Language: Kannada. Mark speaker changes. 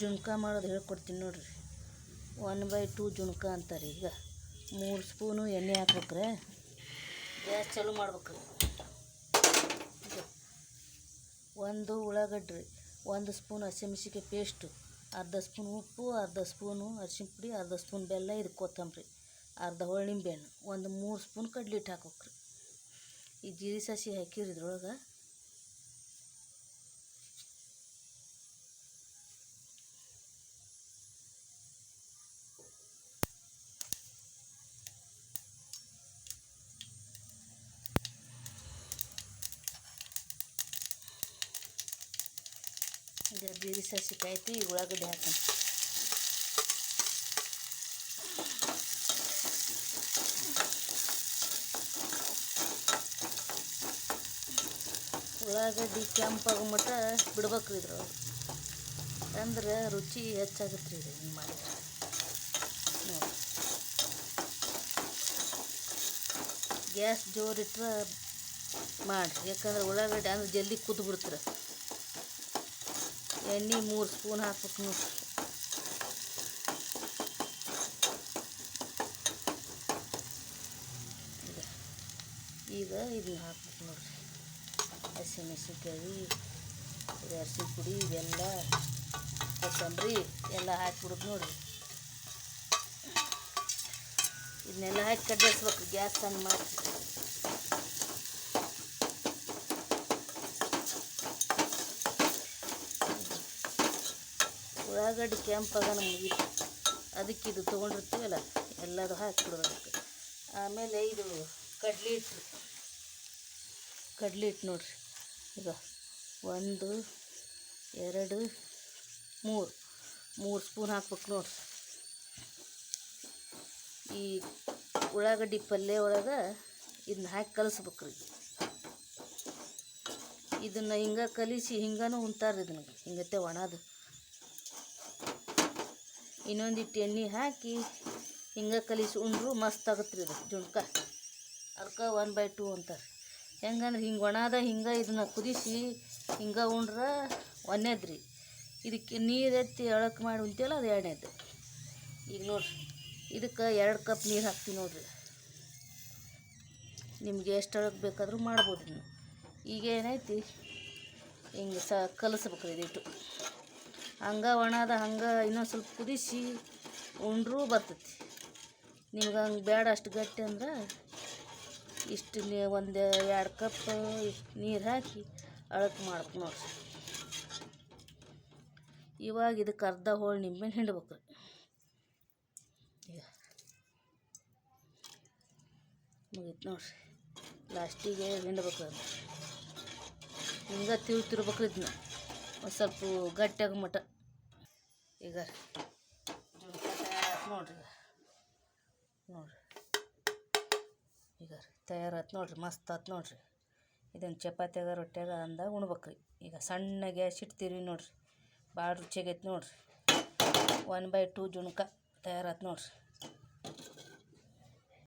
Speaker 1: ಜುಣ್ಕ ಮಾಡೋದು ಹೇಳ್ಕೊಡ್ತೀನಿ ನೋಡ್ರಿ. ಒನ್ ಬೈ ಟೂ ಜುಣ್ಕ ಅಂತಾರೆ ಈಗ. ಮೂರು ಸ್ಪೂನು ಎಣ್ಣೆ ಹಾಕ್ಬೇಕ್ರೆ. ಗ್ಯಾಸ್ ಚಾಲು ಮಾಡ್ಬೇಕ್ರಿ ಇದು. ಒಂದು ಉಳ್ಳಾಗಡ್ಡಿ, ಒಂದು ಸ್ಪೂನ್ ಹಸಿಮೆಣಸಿಕಾಯಿ ಪೇಸ್ಟು ಅರ್ಧ ಸ್ಪೂನ್ ಉಪ್ಪು, ಅರ್ಧ ಸ್ಪೂನು ಅರಿಶಿನ ಪುಡಿ, ಅರ್ಧ ಸ್ಪೂನ್ ಬೆಲ್ಲ ಇದು ಕೊತ್ತಂಬರಿ, ಅರ್ಧ ಹೊಳ್ಳಿಂಬೆ ಹಣ್ಣು, ಒಂದು ಮೂರು ಸ್ಪೂನ್ ಕಡ್ಲಿಟ್ಟು ಹಾಕ್ಬೇಕ್ರಿ. ಈ ಜೀರಿ ಸಸಿ ಹಾಕಿರಿ ಇದ್ರೊಳಗೆ. ಈಗ ಬೀರಿ ಸಸಿ ಕಾಯ್ತು ಈಗ ಉಳ್ಳಾಗಡ್ಡಿ ಹಾಕೋಣ ಉಳ್ಳಾಗಡ್ಡಿ ಕೆಂಪಾಗೋ ಮಟ್ಟ ಬಿಡ್ಬೇಕು ಇದ್ರೊಳಗೆ. ಅಂದ್ರೆ ರುಚಿ ಹೆಚ್ಚಾಗುತ್ತೆ ರೀ ಹಿಂಗೆ ಮಾಡಿದ್ರೆ ಗ್ಯಾಸ್ ಜೋರಿಟ್ರೆ ಮಾಡಿರಿ, ಯಾಕಂದ್ರೆ ಉಳ್ಳಾಗಡ್ಡಿ ಅಂದ್ರೆ ಜಲ್ದಿ ಕುದ್ದು ಬಿಡ್ತೀರ ಎಣ್ಣೆ ಮೂರು ಸ್ಪೂನ್ ಹಾಕ್ಬೇಕು ನೋಡಿ. ಈಗ ಇದನ್ನ ಹಾಕ್ಬೇಕು ನೋಡ್ರಿ ಹಸಿಮೆಣ್ಸಿನ್ಕಾಯಿ ಇದು ಪುಡಿ, ಇವೆಲ್ಲ ಕೊತ್ತಂಬರಿ ಎಲ್ಲ ಹಾಕ್ಬಿಡೋದು ನೋಡ್ರಿ ಇದನ್ನೆಲ್ಲ ಹಾಕಿ ಕಡ್ಡಿಸ್ಬೇಕು ಗ್ಯಾಸ್ ತಂದು ಮಾಡಿ ಉಳ್ಳಾಗಡ್ಡಿ ಕೆಂಪಾಗನ ನಮಗೆ ಅದಕ್ಕೆ ಇದು ತೊಗೊಂಡಿರ್ತೀವಲ್ಲ, ಎಲ್ಲದು ಹಾಕಿಬಿಡ್ಬೇಕು ಆಮೇಲೆ ಇದು ಕಡ್ಲೆ ಹಿಟ್ಟು. ಕಡ್ಲೆ ಹಿಟ್ಟು ನೋಡ್ರಿ. ಈಗ ಒಂದು, ಎರಡು, ಮೂರು. ಮೂರು ಸ್ಪೂನ್ ಹಾಕ್ಬೇಕು ನೋಡ್ರಿ. ಈ ಉಳ್ಳಾಗಡ್ಡಿ ಪಲ್ಯ ಒಳಗೆ ಇದನ್ನ ಹಾಕಿ ಕಲಿಸ್ಬೇಕು ರೀ. ಇದನ್ನು ಹಿಂಗೆ ಕಲಿಸಿ ಹಿಂಗನೂ ಉಣ್ತಾರೆ ಇದನ್ನ. ಹಿಂಗತ್ತೆ ಒಣದು. ಇನ್ನೊಂದಿಟ್ಟು ಎಣ್ಣೆ ಹಾಕಿ ಹಿಂಗೆ ಕಲಿಸಿ ಉಂಡ್ರು ಮಸ್ತ್ ಆಗುತ್ತೆ ರೀ ಇದು ಜುಣ್ಕ. ಅದಕ್ಕೆ ಒನ್ ಬೈ ಟೂ ಅಂತಾರೆ. ಹೆಂಗಂದ್ರೆ ಹಿಂಗೆ ಒಣದ ಹಿಂಗೆ ಇದನ್ನ ಕುದಿಸಿ ಹಿಂಗೆ ಉಂಡ್ರೆ ಒಂದೇದು ರೀ. ಇದಕ್ಕೆ ನೀರು ಎತ್ತಿ ಎಳಕ್ಕೆ ಮಾಡಿ ಉಂತೀವಲ್ಲ ಅದು ಎರಡನೇದು. ಈಗ ನೋಡ್ರಿ, ಇದಕ್ಕೆ ಎರಡು ಕಪ್ ನೀರು ಹಾಕ್ತೀವಿ ನೋಡ್ರಿ. ನಿಮ್ಗೆ ಎಷ್ಟು ಅಳಕ್ ಬೇಕಾದರೂ ಮಾಡ್ಬೋದು ನೀವು. ಈಗ ಏನೈತಿ ಹಿಂಗೆ ಸ, ಕಲಿಸ್ಬೇಕ್ರಿ ಇದಿಟ್ಟು ಹಂಗೆ ಒಣದ, ಹಂಗೆ ಇನ್ನೊಂದು ಸ್ವಲ್ಪ ಕುದಿಸಿ ಉಂಡ್ರೂ ಬರ್ತೈತಿ. ನಿಮ್ಗೆ ಹಂಗೆ ಬೇಡ ಅಷ್ಟು ಗಟ್ಟಿ ಅಂದ್ರೆ ಇಷ್ಟು ನೀ ಒಂದು ಎರಡು ಕಪ್ ನೀರು ಹಾಕಿ ಅಳಕ್ಕೆ ಮಾಡ್ಬೇಕು ನೋಡ್ರಿ. ಇವಾಗ ಇದಕ್ಕೆ ಅರ್ಧ ಹೋಳು ನಿಂಬೆಹಣ್ಣು ಹಿಂಡ್ಬೇಕು ಈಗ ಮುಗೀತು ನೋಡ್ರಿ. ಲಾಸ್ಟಿಗೆ ಹಿಂಡ್ಬೇಕು ಹಿಂಗೆ ತಿಳ್ತಿರ್ಬೇಕು ಇದನ್ನ. ಒಂದು ಸ್ವಲ್ಪ ಗಟ್ಟಿಯಾಗ ಮಟ ಈಗ ನೋಡ್ರಿ ನೋಡ್ರಿ. ಈಗ ತಯಾರಾತು ನೋಡ್ರಿ, ಮಸ್ತ್ ಆತು ನೋಡ್ರಿ. ಇದನ್ನು ಚಪಾತಿಯಾಗ ರೊಟ್ಯಾಗ ಅಂದಾಗ ಉಣ್ಬೇಕ್ರಿ. ಈಗ ಸಣ್ಣ ಗ್ಯಾಸ್ ಇಡ್ತೀರಿ ನೋಡ್ರಿ. ಭಾಳ ರುಚಿಯಾಗೈತೆ ನೋಡ್ರಿ. ಒನ್ ಬೈ ಟೂ ಜುಣ್ಕ ತಯಾರಾತು ನೋಡ್ರಿ.